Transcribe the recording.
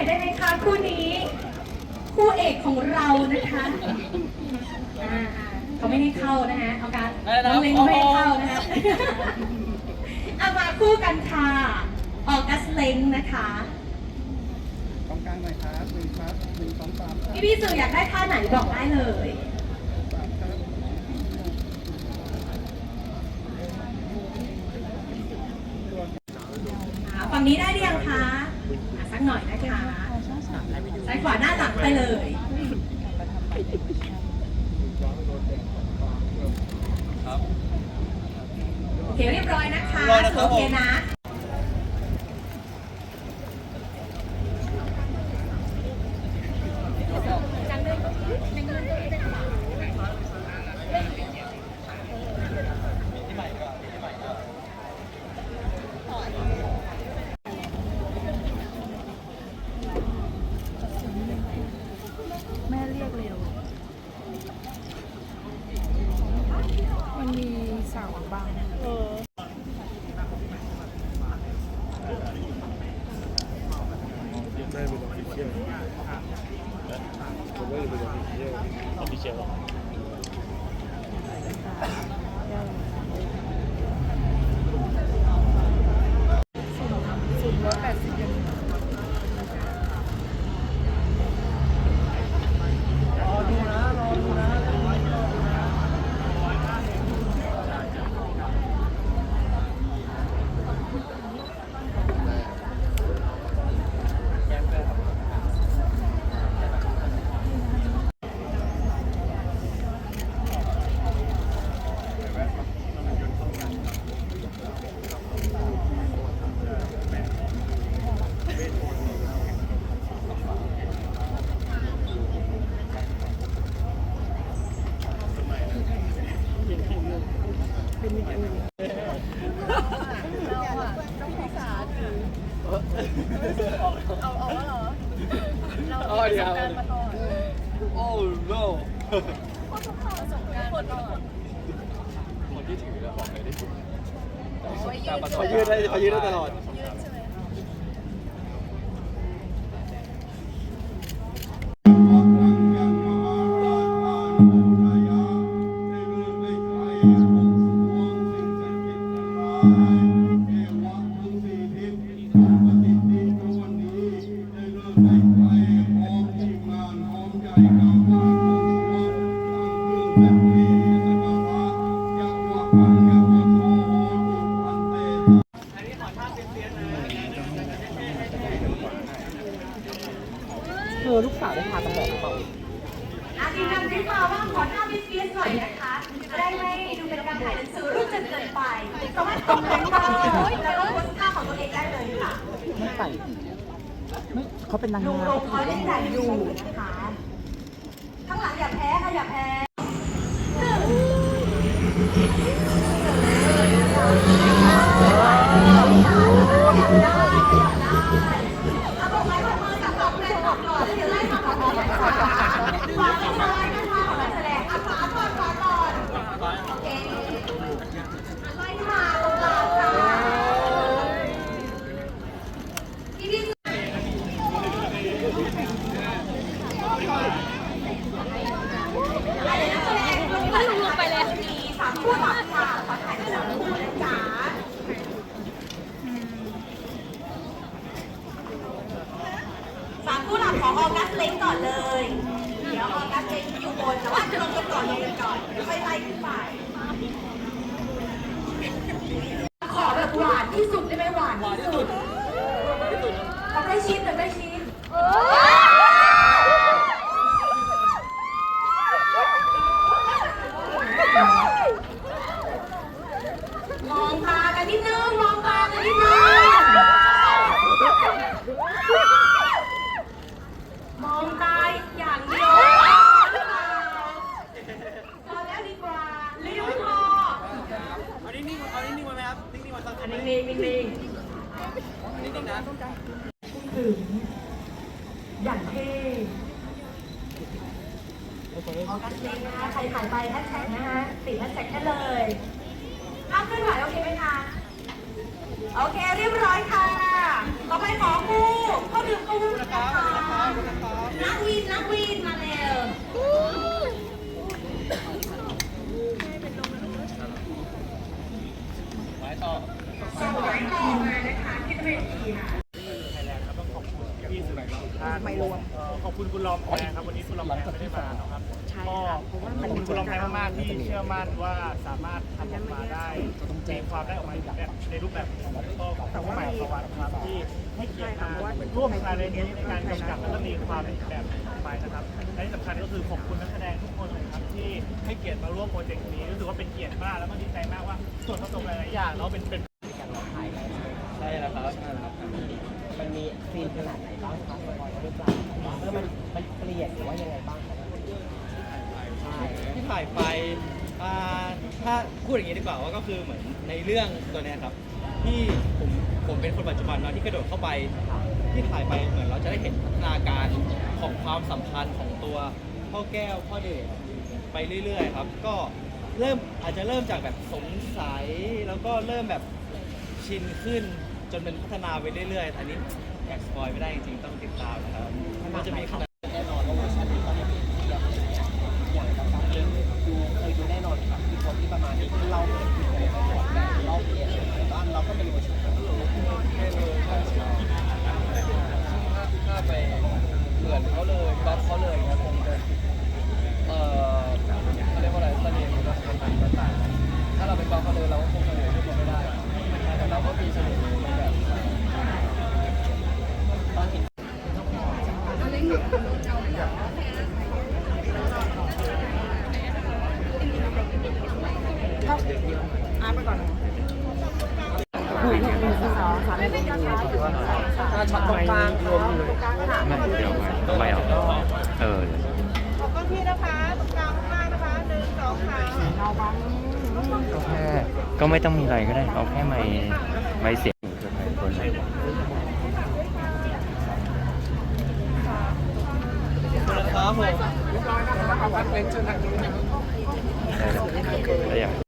อยได้ไหมคะ คู่นี้ คู่เอกของเรานะคะอ่าๆเขาไม่ให้เข้านะคะเอาการน้องเล้งเขาไม่ให้เข้านะคะเอามาคู่กันค่ะออกัสเล้งนะคะตรงกลางหน่อยครับหนึ่งครับหนึ่งสองสามครับพี่พี่สื่ออยากได้ท่าไหนบอกได้เลย สามครับอ่าฝั่งนี้ได้หรือยังคะอะสั กหน่อยนะคะซ้ายขวาหน้าหลังไปเลยโอเคเรียบร้อยนะคะเรียบร้อยนะครับโอเคนะ แม่เรียกเร็ว มันมีสาวบาง ได้เป็นออฟฟิเชียลผมว่าจะเป็นออฟฟิเชียล ออฟฟิเชียล สุดร้อยแปดสิบยัง รอดูนะรอดูนะ อ๋อเดี๋ยวโอ้โน คนที่ถือแล้วบอกเลยได้ถูกแต่ยืดได้เขายืดได้ตลอดเธ อลูกสาวได้พาตำรวจเปล่าอาทีมงานได้มาว่าขอท่าบิสเฟียสหน่อยนะคะจะได้ไม่ดูเป็นการถ่ายหนังสือรูปจนเกินไปสามารถคอมเมนได้แล้วก็โพสต์ท่าของตัวเองได้เลยค่ะไม่ใส่ไม่เขาเป็นนางงามลงเขาเล่นใหญ่อยู่นะคะ ข้างหลังอย่าแพ้ค่ะอย่าแพ้เอาบอกไม้บอกมือกับสองเพลงก่อนก่อนเดี๋ยวไล่มาก่อนก่อนก่อนฝากไม่ใช่นะคะของนักแสดงอะฝาก่อนฝาก่อนโอเคไล่มาตรงกลางค่ะพี่พี่ ถ้าลุงลงไปแล้วมีสามคู่หลักค่ะขอถ่ายสามคู่นะจ๊ะสามคู่หลั ออกัสเล้งก่อนเลย เดี๋ยวออกัสเล้งอยู่บนแต่ว่าจะลงกันก่อนลงกันก่อนค่อยไล่ขึ้นไปขอแบบหวานที่สุดได้ไหมหวานที่สุดขอได้ชิมหน่อยได้ชิม อันนี้มีมีนิ่งถึงอย่างเท่ออกัสเล็กนะคะใครถ่ายไปแฮชแท็กนะคะติดแฮชแท็กได้เลยภาพขึ้นไหวโอเคไหมคะ โอเคเรียบร้อยค่ะ ต่อไปขอคู่ก็ดื่มคู่นะคะนักวินนักวินมาแล้ว คุณคุณรอมแพงครับวันนี้คุณรอมแพงไม่ได้มาเนอะครับก็ขอบคุณคุณรอมแพงมากๆที่เชื่อมั่นว่าสามารถทำออกมาได้ตีความได้ออกมาแบบในรูปแบบของแล้วก็ของใหม่ประวัติครับที่ให้เกียรติมาร่วมงานในนี้ในการกำกับและก็มีความเป็นแบบไปนะครับและที่สำคัญก็คือขอบคุณนักแสดงทุกคนเลยครับที่ให้เกียรติมาร่วมโปรเจกต์นี้รู้สึกว่าเป็นเกียรติมากแล้วก็ดีใจมากว่าส่วนผสมหลายๆอย่างแล้วเป็นเป็น ใช่แล้วครับใช่แล้วครับมันมีซีนขนาดไหน คือมันมันเปลี่ยนหรือว่ายังไงบ้างคะใช่ที่ถ่ายไปอ่าถ้าพูดอย่างนี้ดีกว่าว่าก็คือเหมือนในเรื่องตัวเนี้ยครับ ที่ผมผมเป็นคนปัจจุบันเนาะที่กระโดดเข้าไป ที่ถ่ายไปเหมือนเราจะได้เห็นพัฒนาการของความสัมพันธ์ของตัวพ่อแก้วพ่อเดชไปเรื่อยๆ ครับ ก็เริ่มอาจจะเริ่มจากแบบสงสัยแล้วก็เริ่มแบบชินขึ้นจนเป็นพัฒนาไปเรื่อยๆอันนี้ แอบสปอยไม่ได้จริงๆต้องติดตามนะครับมันจะมีขนาดแน่นอนว่าเวอร์ชันนี้ต้องมีเทียบอย่างกับการเองดูเคยดูแน่นอนครับที่คนที่ประมาณนี้ที่เราเปิดผิดกันมาก่อนแต่เราเปลี่ยนแต่ว่าเราก็เป็นเวอร์ชันของเรา ถ้าไปเหมือนเขาเลยก๊อปเขาเลยครับผมจะเอ่อเขาเรียกว่าอะไรเสน่ห์ของเราเป็นต่างๆถ้าเราไปก๊อปเขาเลยเราก็คงเสนอทุกคนไม่ได้ แต่เราก็มีเสน่ห์ในแบบ ตอนเห็น ถ้า ช็อตตรงกลางรวมเลยไม่เดี๋ยวไม่ไม่เอาเออก็แค่ก็ไม่ต้องมีอะไรก็ได้เอาแค่ไม่ไม่เสียงคือใครคนไหนครับผมได้แล้วอย่าง